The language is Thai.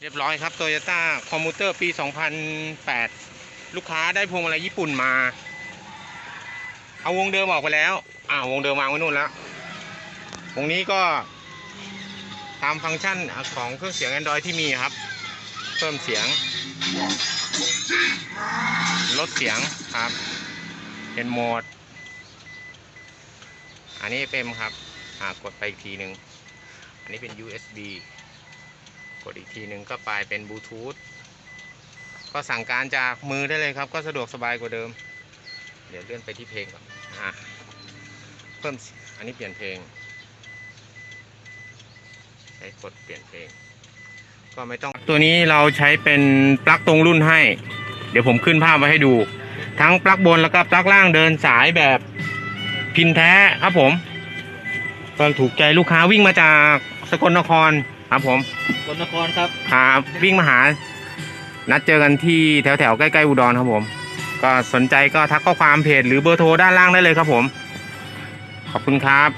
เรียบร้อยครับโตโยต้าคอมมูเตอร์ปี 2008 ลูกค้าได้พวงมาลัยญี่ปุ่นมา เอาวงเดิมออกไปแล้ว อ่าวงเดิมวางไว้นู่นแล้ว วงนี้ก็ตามฟังก์ชันของเครื่องเสียง Android ที่มีครับ เพิ่มเสียง ลดเสียงครับ เป็นโหมด อันนี้เป็นครับ อ่ากดไปอีกทีหนึ่ง อันนี้เป็น USB กดอีกทีหนึ่งก็ไปเป็นบลูทูธก็สั่งการจากมือได้เลยครับ ก็สะดวกสบายกว่าเดิม เดี๋ยวเลื่อนไปที่เพลงก่อนอะเพิ่มอันนี้เปลี่ยนเพลงใช้กดเปลี่ยนเพลง ก็ไม่ต้องตัวนี้เราใช้เป็นปลั๊กตรงรุ่นให้ เดี๋ยวผมขึ้นภาพไว้ให้ดู ทั้งปลั๊กบนแล้วก็ปลั๊กล่างเดินสายแบบพินแท้ครับผมก็ถูกใจลูกค้าวิ่งมาจากสกลนคร ครับผมกนนครครับครับวิ่งมาหา นัดเจอกันที่แถวแถวๆใกล้ๆอุดรครับผม ก็สนใจก็ทักข้อความเพจหรือเบอร์โทรด้านล่างได้เลยครับผม ขอบคุณครับ